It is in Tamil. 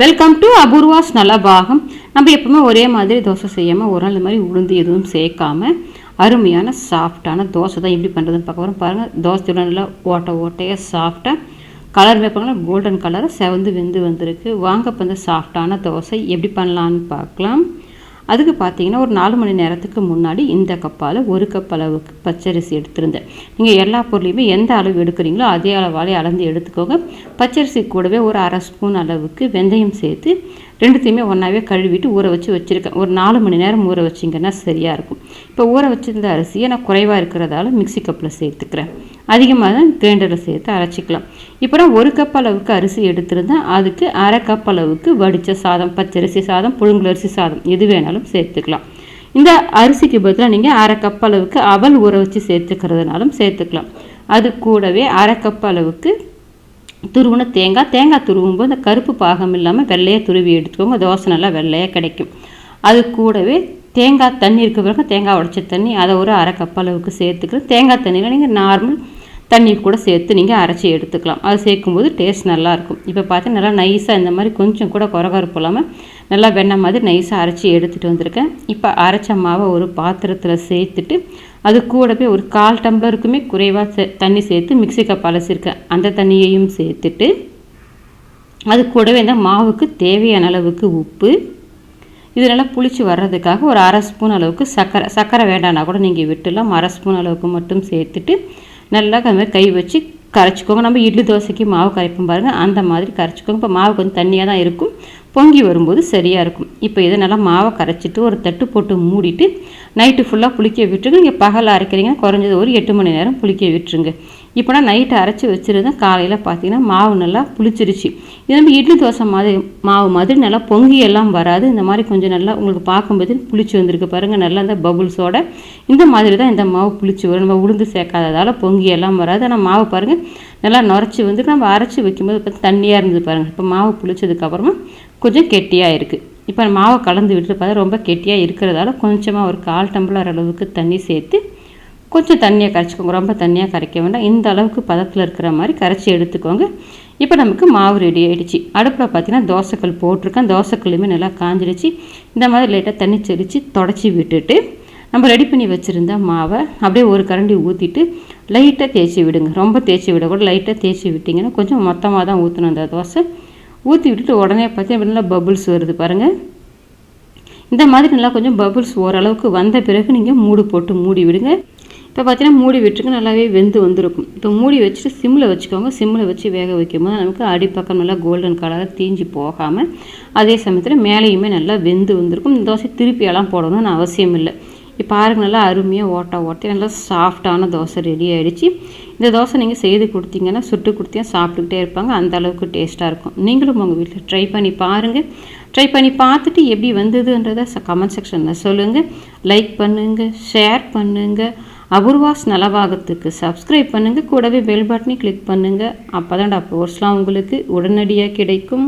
வெல்கம் டு அபூர்வாஸ் நலபாகம் நம்ம எப்பவுமே ஒரே மாதிரி தோசை செய்யாமல் ஒரு நாள் இந்த மாதிரி உளுந்து எதுவும் சேர்க்காம அருமையான சாஃப்டான தோசை தான் எப்படி பண்ணுறதுன்னு பார்க்க போகிறோம் பாருங்கள் தோசை நல்லா ஓட்ட ஓட்டையாக சாஃப்டாக கலர் வைப்பாங்களா கோல்டன் கலர் செவந்து வெந்து வந்திருக்கு. வாங்க இப்போ இந்த சாஃப்டான தோசை எப்படி பண்ணலான்னு பார்க்கலாம். அதுக்கு பார்த்தீங்கன்னா ஒரு நாலு மணி நேரத்துக்கு முன்னாடி இந்த கப்பால் ஒரு கப் அளவுக்கு பச்சரிசி எடுத்திருந்தேன். நீங்கள் எல்லா பொருளையுமே எந்த அளவு எடுக்கிறீங்களோ அதே அளவாலே அளந்து எடுத்துக்கோங்க. பச்சரிசி கூடவே ஒரு அரை ஸ்பூன் அளவுக்கு வெந்தயம் சேர்த்து ரெண்டுத்தையுமே ஒன்றாவே கழுவிட்டு ஊற வச்சு வச்சுருக்கேன். ஒரு நாலு மணி நேரம் ஊற வச்சிங்கன்னா சரியாக இருக்கும். இப்போ ஊற வச்சிருந்த அரிசியை நான் குறைவாக இருக்கிறதால மிக்சி கப்பில் சேர்த்துக்கிறேன். அதிகமாக தான் கிரைண்டரில் சேர்த்து அரைச்சிக்கலாம். இப்போ நான் ஒரு கப் அளவுக்கு அரிசி எடுத்திருந்தேன். அதுக்கு அரை கப் அளவுக்கு வடித்த சாதம் பச்சரிசி சாதம் புழுங்கலரிசி சாதம் எது வேணாலும் சேர்த்துக்கலாம். இந்த அரிசிக்கு பதிலாக நீங்கள் அரை கப் அளவுக்கு அவல் ஊற வச்சு சேர்த்துக்கிறதுனாலும் சேர்த்துக்கலாம். அது கூடவே அரை கப் அளவுக்கு துருவின தேங்காய் தேங்காய் துருவும்போது அந்த கருப்பு பாகம் இல்லாமல் வெள்ளையாக துருவி எடுத்துக்கோங்க. தோசை நல்லா வெள்ளையாக கிடைக்கும். அது கூடவே தேங்காய் தண்ணி இருக்க பிறகு தேங்காய் உடைச்ச தண்ணி அதை ஒரு அரை கப் அளவுக்கு சேர்த்துக்கிறோம் தேங்காய் தண்ணியில் நீங்கள் நார்மல் தண்ணி கூட சேர்த்து நீங்கள் அரைச்சி எடுத்துக்கலாம். அது சேர்க்கும்போது டேஸ்ட் நல்லாயிருக்கும். இப்போ பார்த்து நல்லா நைஸாக இந்த மாதிரி கொஞ்சம் கூட குறகருப்பு இல்லாமல் நல்லா வெண்ணெய் மாதிரி நைஸாக அரைச்சி எடுத்துகிட்டு வந்திருக்கேன். இப்போ அரைச்ச மாவை ஒரு பாத்திரத்தில் சேர்த்துட்டு அது கூடவே ஒரு கால் டம்ளருக்குமே குறைவாக சே தண்ணி சேர்த்து மிக்சி கப் அலசிருக்கேன் அந்த தண்ணியையும் சேர்த்துட்டு அது கூடவே இந்த மாவுக்கு தேவையான அளவுக்கு உப்பு. இது நல்லா புளிச்சு வர்றதுக்காக ஒரு அரை ஸ்பூன் அளவுக்கு சர்க்கரை சர்க்கரை வேண்டாம்னா கூட நீங்கள் விட்டுலாம் அரை ஸ்பூன் அளவுக்கு மட்டும் சேர்த்துட்டு நல்லா அந்த மாதிரி கை வச்சு கரைச்சிக்கோங்க. நம்ம இட்லி தோசைக்கு மாவு கரைப்போம் பாருங்கள் அந்த மாதிரி கரைச்சிக்கோங்க. இப்போ மாவு கொஞ்சம் தண்ணியாக தான் இருக்கும். பொங்கி வரும்போது சரியாக இருக்கும். இப்போ இதை நல்லா மாவை கரைச்சிட்டு ஒரு தட்டு போட்டு மூடிட்டு நைட்டு ஃபுல்லாக புளிக்க விட்டுருங்க. நீங்கள் பகல் அரைக்கிறீங்கன்னா குறைஞ்சது ஒரு எட்டு மணி நேரம் புளிக்க விட்டுருங்க. இப்போ நான் நைட்டு அரைச்சி வச்சுருந்தேன் காலையில் பார்த்தீங்கன்னா மாவு நல்லா புளிச்சிருச்சு. இது நம்ம இட்லி தோசை மாதிரி மாவு மாதிரி நல்லா பொங்கி எல்லாம் வராது. இந்த மாதிரி கொஞ்சம் நல்லா உங்களுக்கு பார்க்கும்போது புளிச்சு வந்திருக்கு பாருங்கள் நல்லா இந்த பபுள்ஸோட இந்த மாதிரி தான் இந்த மாவு புளிச்சு வரும். நம்ம உளுந்து சேர்க்காததால் பொங்கி எல்லாம் வராது. ஆனால் மாவு பாருங்கள் நல்லா நுரைச்சி வந்து நம்ம அரைச்சி வைக்கும்போது தண்ணியாக இருந்தது பாருங்கள் இப்போ மாவு புளிச்சதுக்கப்புறமா கொஞ்சம் கெட்டியாக இருக்குது இப்போ மாவை கலந்து விட்டு பார்த்தா ரொம்ப கெட்டியாக இருக்கிறதால கொஞ்சமாக ஒரு கால் டம்ளர் அளவுக்கு தண்ணி சேர்த்து கொஞ்சம் தண்ணியை கரைச்சிக்கோங்க. ரொம்ப தண்ணியாக கரைக்க வேண்டாம். இந்த அளவுக்கு பதத்தில் இருக்கிற மாதிரி கரைச்சி எடுத்துக்கோங்க. இப்போ நமக்கு மாவு ரெடி ஆகிடுச்சு அடுப்பில் பார்த்தீங்கன்னா தோசைக்கல் போட்டிருக்கேன். தோசைக்கல்லுமே நல்லா காஞ்சிடுச்சு. இந்த மாதிரி லைட்டாக தண்ணி தெளித்து தொடச்சி விட்டுட்டு நம்ம ரெடி பண்ணி வச்சுருந்த மாவை அப்படியே ஒரு கரண்டி ஊற்றிட்டு லைட்டாக தேய்ச்சி விடுங்க. ரொம்ப தேய்ச்சி விடக்கூட லைட்டாக தேய்ச்சி விட்டிங்கன்னா கொஞ்சம் மொத்தமாக தான் ஊற்றணும் அந்த தோசை. ஊற்றி விட்டுட்டு உடனே பார்த்தீங்கன்னா நல்லா பபுள்ஸ் வருது பாருங்கள் இந்த மாதிரி நல்லா கொஞ்சம் பபுள்ஸ் ஓரளவுக்கு வந்த பிறகு நீங்கள் மூடு போட்டு மூடி விடுங்க. இப்போ பார்த்தீங்கன்னா மூடி விட்டுருக்கு நல்லாவே வெந்து வந்திருக்கும். இப்போ மூடி வச்சுட்டு சிம்மில் வச்சுக்கோங்க. சிம்மில் வச்சு வேக வைக்கும்போது நமக்கு அடிப்பக்கம் நல்லா கோல்டன் கலராக தீஞ்சு போகாமல் அதே சமயத்தில் மேலேயுமே நல்லா வெந்து வந்திருக்கும். இந்த தோசை திருப்பியெல்லாம் போடணும்னு அவசியம் இல்லை இப்போ பாருங்க நல்லா அருமையாக ஓட்டா ஓட்டி நல்லா சாஃப்டான தோசை ரெடி ஆகிடுச்சு இந்த தோசை நீங்கள் செய்து கொடுத்தீங்கன்னா சுட்டு கொடுத்தீங்கன்னா சாப்பிட்டுக்கிட்டே இருப்பாங்க. அந்த அளவுக்கு டேஸ்ட்டாக இருக்கும். நீங்களும் உங்கள் வீட்டில் ட்ரை பண்ணி பாருங்கள் ட்ரை பண்ணி பார்த்துட்டு எப்படி வந்ததுன்றதை கமெண்ட் செக்ஷனில் சொல்லுங்கள் லைக் பண்ணுங்கள் ஷேர் பண்ணுங்கள் அபூர்வாஸ் நலவாகத்துக்கு சப்ஸ்கிரைப் பண்ணுங்கள் கூடவே பெல் பட்டனை கிளிக் பண்ணுங்கள் அப்போ தான் போஸ்ட்லாம் உங்களுக்கு உடனடியாக கிடைக்கும்.